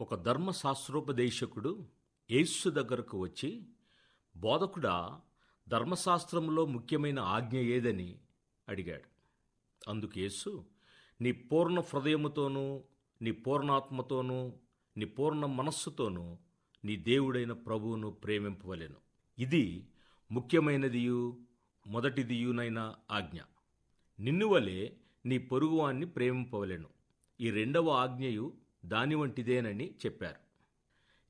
ఒక ధర్మశాస్త్రోపదేశకుడు యేసు దగ్గరకు వచ్చి బోధకుడా ధర్మశాస్త్రంలో ముఖ్యమైన ఆజ్ఞ ఏదని? అడిగాడు. అందుకు యేసు నీ పూర్ణ హృదయముతోనూ నీ పూర్ణాత్మతోనూ నీ పూర్ణ మనస్సుతోనూ నీ దేవుడైన ప్రభువును ప్రేమింపవలెను. ఇది ముఖ్యమైనదియు మొదటిదియునైన ఆజ్ఞ. నిన్నువలే నీ పొరుగువాన్ని ప్రేమింపవలెను. ఈ రెండవ ఆజ్ఞయు దాని వంటిదేనని చెప్పారు.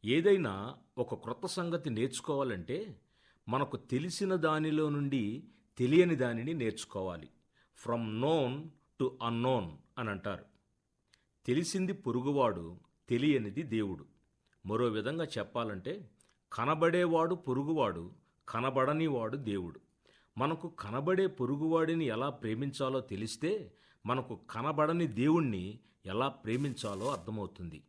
ఏదైనా ఒక క్రొత్త సంగతి నేర్చుకోవాలంటే మనకు తెలిసిన దానిలో నుండి తెలియని దానిని నేర్చుకోవాలి. ఫ్రమ్ నోన్ టు అన్నోన్ అని అంటారు. తెలిసింది పొరుగువాడు తెలియనిది దేవుడు. మరో విధంగా చెప్పాలంటే కనబడేవాడు పొరుగువాడు కనబడనివాడు దేవుడు. మనకు కనబడే పొరుగువాడిని ఎలా ప్రేమించాలో తెలిస్తే మనకు కనబడని దేవుణ్ణి ఎలా ప్రేమించాలో అర్థమవుతుంది.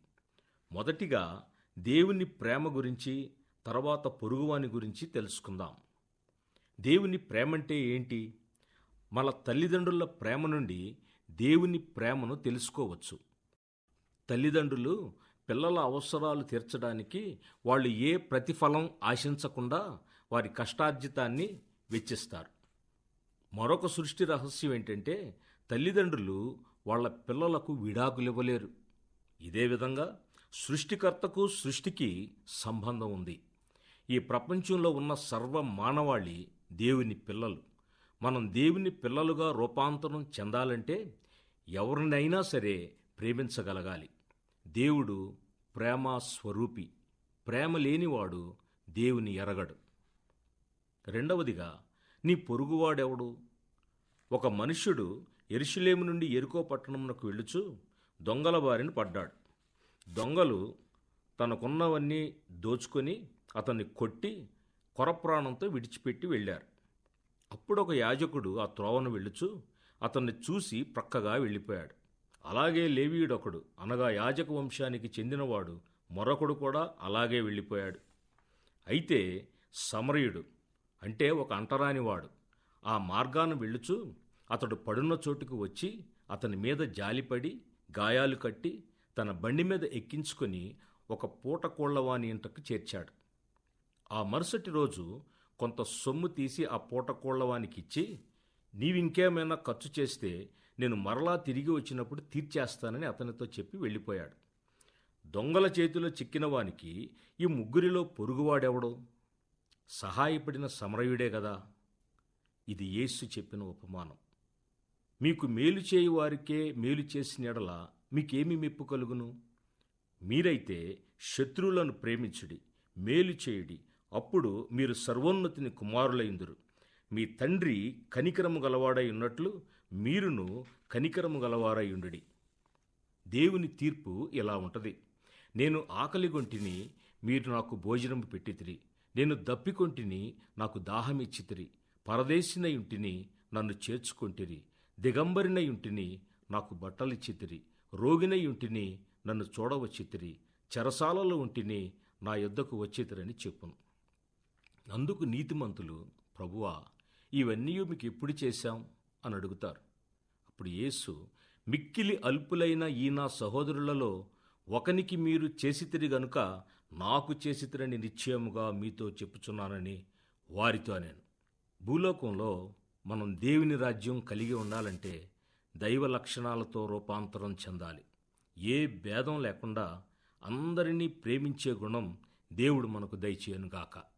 మొదటిగా దేవుని ప్రేమ గురించి తర్వాత పొరుగువాని గురించి తెలుసుకుందాం. దేవుని ప్రేమంటే ఏంటి? మన తల్లిదండ్రుల ప్రేమ నుండి దేవుని ప్రేమను తెలుసుకోవచ్చు. తల్లిదండ్రులు పిల్లల అవసరాలు తీర్చడానికి వాళ్ళు ఏ ప్రతిఫలం ఆశించకుండా వారి కష్టార్జితాన్ని వెచ్చిస్తారు. మరొక సృష్టి రహస్యం ఏంటంటే తల్లిదండ్రులు వాళ్ళ పిల్లలకు విడాకులివ్వలేరు. ఇదే విధంగా సృష్టికర్తకు సృష్టికి సంబంధం ఉంది. ఈ ప్రపంచంలో ఉన్న సర్వ మానవాళి దేవుని పిల్లలు. మనం దేవుని పిల్లలుగా రూపాంతరం చెందాలంటే ఎవరినైనా సరే ప్రేమించగలగాలి. దేవుడు ప్రేమ స్వరూపి. ప్రేమ లేనివాడు దేవుని ఎరగడు. రెండవదిగా నీ పొరుగువాడెవడు? ఒక మనుష్యుడు ఎరుషులేము నుండి ఎరుకో పట్టణమునకు వెళ్ళుచు దొంగల బారిన పడ్డాడు. దొంగలు తనకున్నవన్నీ దోచుకొని అతన్ని కొట్టి కొరప్రాణంతో విడిచిపెట్టి వెళ్ళారు. అప్పుడు ఒక యాజకుడు ఆ త్రోవను వెళ్ళుచు అతన్ని చూసి ప్రక్కగా వెళ్ళిపోయాడు. అలాగే లేవీయుడొకడు అనగా యాజక వంశానికి చెందినవాడు మరొకడు కూడా అలాగే వెళ్ళిపోయాడు. అయితే సమరయుడు అంటే ఒక అంటరానివాడు ఆ మార్గాన వెళ్ళుచు అతడు పడున్న చోటుకు వచ్చి అతని మీద జాలిపడి గాయాలు కట్టి తన బండి మీద ఎక్కించుకొని ఒక పూట కోళ్ళవాణి ఇంటకు చేర్చాడు. ఆ మరుసటి రోజు కొంత సొమ్ము తీసి ఆ పూట కోళ్ళవానికిచ్చి నీవింకేమైనా ఖర్చు చేస్తే నేను మరలా తిరిగి వచ్చినప్పుడు తీర్చేస్తానని అతనితో చెప్పి వెళ్ళిపోయాడు. దొంగల చేతిలో చిక్కిన వానికి ఈ ముగ్గురిలో పొరుగువాడెవడో? సహాయపడిన సమరయుడే కదా? ఇది యేసు చెప్పిన ఉపమానం. మీకు మేలు చేయువారికే మేలు చేసిన ఎడల మీకేమి మెప్పు కలుగును? మీరైతే శత్రువులను ప్రేమించుడి మేలు చేయుడి. అప్పుడు మీరు సర్వోన్నతిని కుమారులైందురు. మీ తండ్రి కనికరము గలవాడై ఉన్నట్లు మీరును కనికరము గలవారై ఉండుడి. దేవుని తీర్పు ఇలా ఉంటుంది. నేను ఆకలిగొంటిని మీరు నాకు భోజనం పెట్టితిరి నేను దప్పికొంటిని నాకు దాహమిచ్చితిరి పరదేశినయుంటిని నన్ను చేర్చుకొంటిరి. దిగంబరినై ఉంటిని నాకు బట్టలిచ్చితిరి రోగినై ఉంటిని నన్ను చూడవచ్చితిరి చెరసాలలో ఉంటిని నా యొద్దకు వచ్చితిరని చెప్పును. అందుకు నీతిమంతులు ప్రభువా ఇవన్నీ మీకు ఎప్పుడు చేశాం అని అడుగుతారు. అప్పుడు యేసు మిక్కిలి అల్పులైన ఈ నా సహోదరులలో ఒకనికి మీరు చేసితిరి గనుక నాకు చేసితిరని నిశ్చయముగా మీతో చెప్పుచున్నానని వారితో నేను భూలోకంలో మనం దేవుని రాజ్యం కలిగి ఉండాలంటే దైవ లక్షణాలతో రూపాంతరం చెందాలి. ఏ భేదం లేకుండా అందరినీ ప్రేమించే గుణం దేవుడు మనకు దయచేయనుగాక.